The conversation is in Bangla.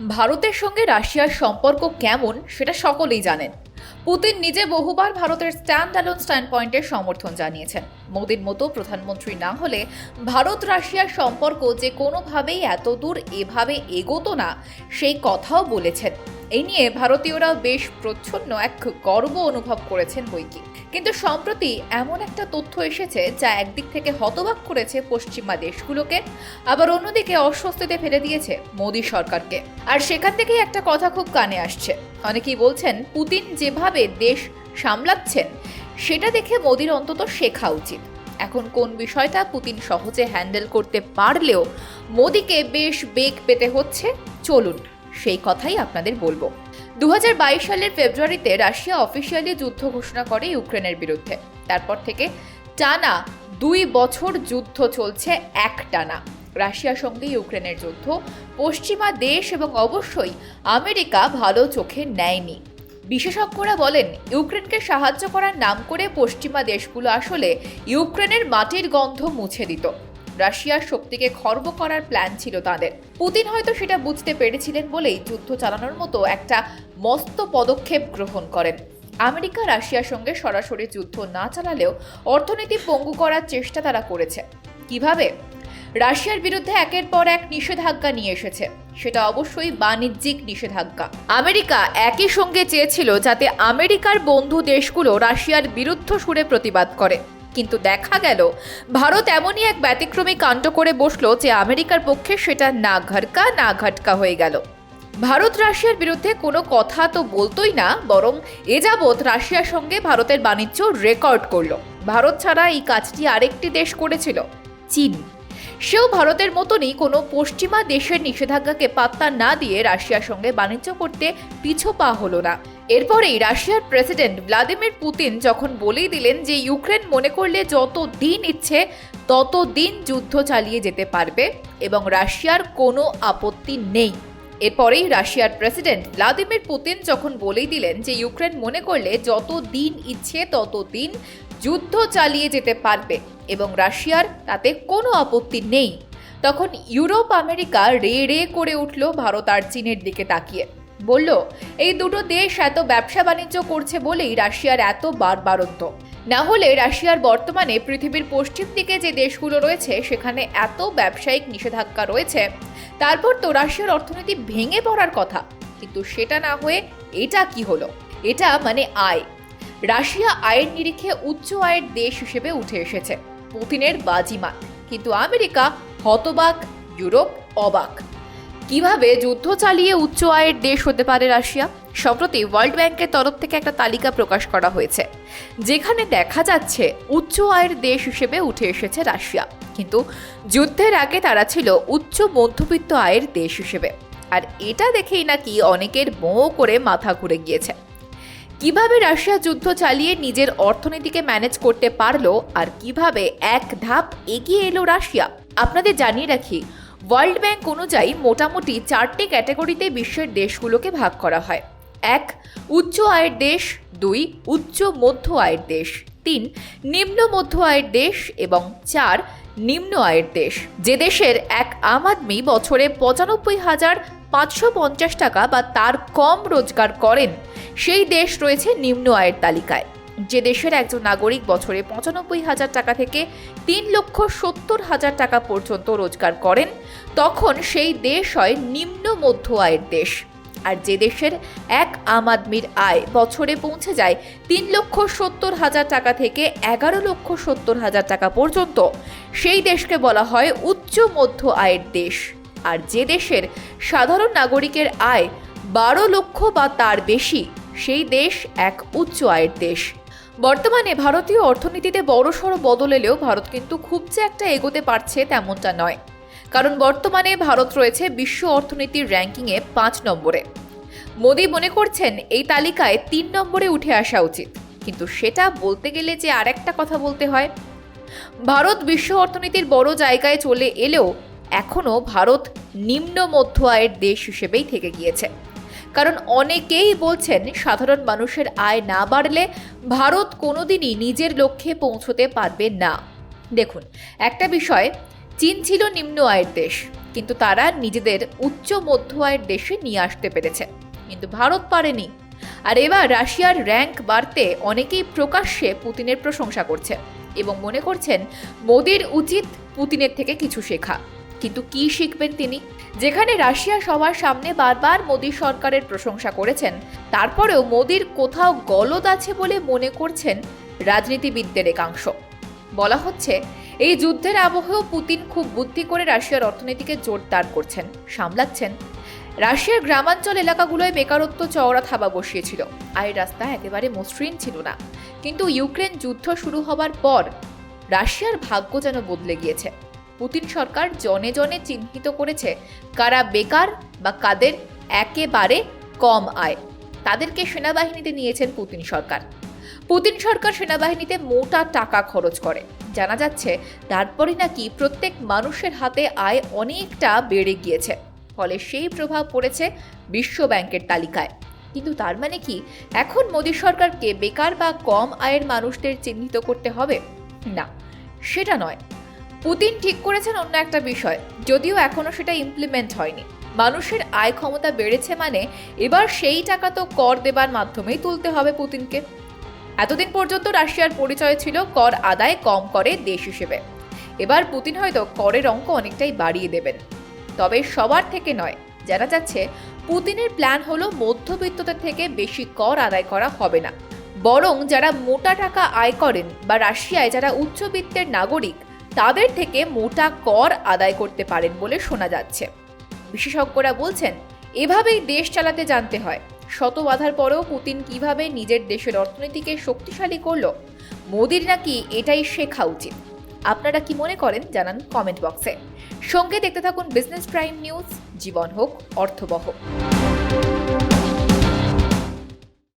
ভারতের সঙ্গে রাশিয়ার সম্পর্ক কেমন সেটা সকলেই জানেন। পুতিন নিজে বহুবার ভারতের স্ট্যান্ড অ্যালোন স্ট্যান্ড পয়েন্টের সমর্থন জানিয়েছেন। মোদীর মতো প্রধানমন্ত্রী না হলে ভারত রাশিয়ার সম্পর্ক যে কোনোভাবেই এত দূর এভাবে এগোতো না, সেই কথাও বলেছেন। এই নিয়ে ভারতীয়রা বেশ প্রচ্ছন্ন এক গর্ব অনুভব করেছেন বইকি কিন্তু সম্প্রতি এমন একটা তথ্য এসেছে যা একদিক থেকে হতবাক করেছে পশ্চিমা দেশগুলোকে, আবার অন্যদিকে অস্বস্তিতে ফেলে দিয়েছে মোদী সরকারকে। আর সেখান থেকেই একটা কথা খুব কানে আসছে। অনেকেই বলছেন, পুতিন যেভাবে দেশ সামলাচ্ছেন, সেটা দেখে মোদির অন্তত শেখা উচিত। এখন কোন বিষয়টা পুতিন সহজে হ্যান্ডেল করতে পারলেও মোদিকে বেশ বেগ পেতে হচ্ছে? চলুন সেই কথাই আপনাদের বলব। দু হাজার বাইশ সালের ফেব্রুয়ারিতে রাশিয়া অফিসিয়ালি যুদ্ধ ঘোষণা করে ইউক্রেনের বিরুদ্ধে। তারপর থেকে টানা দুই বছর যুদ্ধ চলছে এক টানা। রাশিয়ার সঙ্গে ইউক্রেনের যুদ্ধ পশ্চিমা দেশ এবং অবশ্যই আমেরিকা ভালো চোখে নেয়নি। বিশেষজ্ঞরা বলেন, ইউক্রেনকে সাহায্য করার নাম করে পশ্চিমা দেশগুলো আসলে ইউক্রেনের মাটির গন্ধ মুছে দিত। রাশিয়ার শক্তিকে খর্ব করার প্ল্যান ছিল তাদের। পুতিন হয়তো সেটা বুঝতে পেরেছিলেন বলেই যুদ্ধ চালানোর মতো একটা মস্ত পদক্ষেপ গ্রহণ করেন। আমেরিকা রাশিয়ার সঙ্গে সরাসরি যুদ্ধ না চালালেও অর্থনীতি পঙ্গু করার চেষ্টা তারা করেছে। কীভাবে? রাশিয়ার বিরুদ্ধে একের পর এক নিষেধাজ্ঞা নিয়ে এসেছে। সেটা অবশ্যই বাণিজ্যিক নিষেধাজ্ঞা। আমেরিকা একই সঙ্গে চেয়েছিল যাতে আমেরিকার বন্ধু দেশগুলো রাশিয়ার বিরুদ্ধ সুরে প্রতিবাদ করে। কিন্তু দেখা গেল, ভারত এমনই এক ব্যতিক্রমী কাণ্ড করে বসল যে আমেরিকার পক্ষে সেটা না ঘটকা না ঘটকা হয়ে গেল। ভারত রাশিয়ার বিরুদ্ধে কোনো কথা তো বলতোই না, বরং এ যাবৎ রাশিয়ার সঙ্গে ভারতের বাণিজ্য রেকর্ড করল। ভারত ছাড়া এই কাজটি আরেকটি দেশ করেছিল, চীন। সেও ভারতের মতনই কোনো পশ্চিমা দেশের নিষেধাজ্ঞাকে পাত্তা না দিয়ে রাশিয়ার সঙ্গে বাণিজ্য করতে পিছু পা হলো না। এরপরেই রাশিয়ার প্রেসিডেন্ট ভ্লাদিমির পুতিন যখন বলেই দিলেন যে ইউক্রেন মনে করলে যত দিন ইচ্ছে, তত দিন যুদ্ধ চালিয়ে যেতে পারবে এবং রাশিয়ার কোনো আপত্তি নেই। এরপরেই রাশিয়ার প্রেসিডেন্ট ভ্লাদিমির পুতিন যখন বলেই দিলেন যে ইউক্রেন মনে করলে যত দিন ইচ্ছে, তত দিন যুদ্ধ চালিয়ে যেতে পারবে এবং রাশিয়ার তাতে কোনো আপত্তি নেই। তখন ইউরোপ আমেরিকা রে রে করে উঠল ভারত আর চীনের দিকে তাকিয়ে। বলল, এই দুটো দেশ এত ব্যবসা বাণিজ্য করছে বলেই রাশিয়ার এত বারবারত্ব। না হলে রাশিয়ার বর্তমানে পৃথিবীর পশ্চিম দিকে যে দেশগুলো রয়েছে, সেখানে এত ব্যবসায়িক নিষেধাজ্ঞা রয়েছে। তারপর তো রাশিয়ার অর্থনীতি ভেঙে পড়ার কথা। কিন্তু সেটা না হয়ে এটা কি হলো? এটা মানে আয়। রাশিয়া আয়ের নিরিখে উচ্চ আয়ের দেশ হিসেবে উঠে এসেছে। পুতিনের বাজিমাত। কিন্তু আমেরিকা হতবাক, ইউরোপ অবাক। কীভাবে যুদ্ধ চালিয়ে উচ্চ আয়ের দেশ হতে পারে রাশিয়া? সম্প্রতি ওয়ার্ল্ড ব্যাংকের তরফ থেকে একটা তালিকা প্রকাশ করা হয়েছে, যেখানে দেখা যাচ্ছে উচ্চ আয়ের দেশ হিসেবে উঠে এসেছে রাশিয়া। কিন্তু যুদ্ধের আগে তারা ছিল উচ্চ মধ্যবিত্ত আয়ের দেশ হিসেবে। আর এটা দেখেই নাকি অনেকের মোহ করে মাথা ঘুরে গিয়েছে। কীভাবে রাশিয়া যুদ্ধ চালিয়ে নিজের অর্থনীতিকে ম্যানেজ করতে পারল আর কীভাবে এক ধাপ এগিয়ে এলো রাশিয়া? আপনাদের জানিয়ে রাখি ওয়ার্ল্ড ব্যাংক অনুযায়ী মোটামুটি চারটি ক্যাটাগরিতে বিশ্বের দেশগুলোকে ভাগ করা হয়। এক, উচ্চ আয়ের দেশ। দুই, উচ্চ মধ্য আয়ের দেশ। তিন, নিম্ন মধ্য আয়ের দেশ। এবং চার, নিম্ন আয়ের দেশ। যে দেশের এক আম আদমি বছরে পঁচানব্বই হাজার পাঁচশো পঞ্চাশ টাকা বা তার কম রোজগার করেন, সেই দেশ রয়েছে নিম্ন আয়ের তালিকায়। যে দেশের একজন নাগরিক বছরে পঁচানব্বই হাজার টাকা থেকে তিন লক্ষ সত্তর হাজার টাকা পর্যন্ত রোজগার করেন, তখন সেই দেশ হয় নিম্ন মধ্য আয়ের দেশ। আর যে দেশের এক আম আদমির আয় বছরে পৌঁছে যায় তিন লক্ষ সত্তর হাজার টাকা থেকে এগারো লক্ষ সত্তর হাজার টাকা পর্যন্ত, সেই দেশকে বলা হয় উচ্চ মধ্য আয়ের দেশ। আর যে দেশের সাধারণ নাগরিকের আয় বারো লক্ষ বা তার বেশি, সেই দেশ এক উচ্চ আয়ের দেশ। বর্তমানে ভারতীয় অর্থনীতিতে বড়সড় বদল এলেও ভারত কিন্তু খুব যে একটা এগোতে পারছে তেমনটা নয়। কারণ বর্তমানে ভারত রয়েছে বিশ্ব অর্থনীতির র্যাঙ্কিংয়ে পাঁচ নম্বরে। মোদি মনে করছেন, এই তালিকায় তিন নম্বরে উঠে আসা উচিত। কিন্তু সেটা বলতে গেলে যে আরেকটা কথা বলতে হয়। ভারত বিশ্ব অর্থনীতির বড় জায়গায় চলে এলেও এখনও ভারত নিম্ন মধ্য আয়ের দেশ হিসেবেই থেকে গিয়েছে। কারণ অনেকেই বলছেন সাধারণ মানুষের আয় না বাড়লে ভারত কোনোদিনই নিজের লক্ষ্যে পৌঁছতে পারবে না। দেখুন, একটা বিষয়, চীন ছিল নিম্ন আয়ের দেশ, কিন্তু তারা নিজেদের উচ্চ মধ্য আয়ের দেশে নিয়ে আসতে পেরেছে। কিন্তু ভারত পারেনি। আর এবার রাশিয়ার র্যাঙ্ক বাড়তে অনেকেই প্রকাশ্যে পুতিনের প্রশংসা করছে এবং মনে করছেন মোদির উচিত পুতিনের থেকে কিছু শেখা। কিন্তু কি শিখবেন তিনি? যেখানে রাশিয়া সবার সামনে বারবার মোদী সরকারের প্রশংসা করেছেন, তারপরেও মোদির কোথাও গলদ আছে বলে মনে করছেন রাজনীতিবিদদের একাংশ। বলা হচ্ছে, এই যুদ্ধের আবহেও পুতিন খুব বুদ্ধি করে রাশিয়ার অর্থনীতিকে জোরদার করছেন, সামলাচ্ছেন। রাশিয়ার গ্রামাঞ্চল এলাকাগুলোয় বেকারত্ব চওড়া থাবা বসিয়েছিল আয়ের রাস্তা একেবারে মসৃণ ছিল না। কিন্তু ইউক্রেন যুদ্ধ শুরু হবার পর রাশিয়ার ভাগ্য যেন বদলে গিয়েছে। পুতিন সরকার জনে জনে চিহ্নিত করেছে কারা বেকার বা কাদের একেবারে কম আয়। তাদেরকে সেনাবাহিনীতে নিয়েছেন পুতিন সরকার। পুতিন সরকার সেনাবাহিনীতে মোটা টাকা খরচ করে। জানা যাচ্ছে তারপরে নাকি প্রত্যেক মানুষের হাতে আয় অনেকটা বেড়ে গিয়েছে। ফলে সেই প্রভাব পড়েছে বিশ্ব ব্যাংকের তালিকায়। কিন্তু তার মানে কি? এখন মোদী সরকারকে বেকার বা কম আয়ের মানুষদের চিহ্নিত করতে হবে? না, সেটা নয়। পুতিন ঠিক করেছেন অন্য একটা বিষয়, যদিও এখনও সেটা ইমপ্লিমেন্ট হয়নি। মানুষের আয় ক্ষমতা বেড়েছে মানে এবার সেই টাকা তো কর দেবার মাধ্যমেই তুলতে হবে পুতিনকে। এতদিন পর্যন্ত রাশিয়ার পরিচয় ছিল কর আদায় কম করে দেশ হিসেবে। এবার পুতিন হয়তো করের অঙ্ক অনেকটাই বাড়িয়ে দেবেন। তবে সবার থেকে নয়, জানা যাচ্ছে পুতিনের প্ল্যান হলো মধ্যবিত্তদের থেকে বেশি কর আদায় করা হবে না। বরং যারা মোটা টাকা আয় করেন বা রাশিয়ায় যারা উচ্চবিত্তের নাগরিক তাদের থেকে মোটা কর আদায় করতে পারেন বলে শোনা যাচ্ছে। বিশেষজ্ঞরা বলছেন, এভাবেই দেশ চালাতে জানতে হয়। শত বাধার পরেও পুতিন কীভাবে নিজের দেশের অর্থনীতিকে শক্তিশালী করল, মোদির নাকি এটাই শেখা উচিত? আপনারা কি মনে করেন? জানান কমেন্ট বক্সে। সঙ্গে দেখতে থাকুন বিজনেস প্রাইম নিউজ, জীবন হোক, অর্থবহ।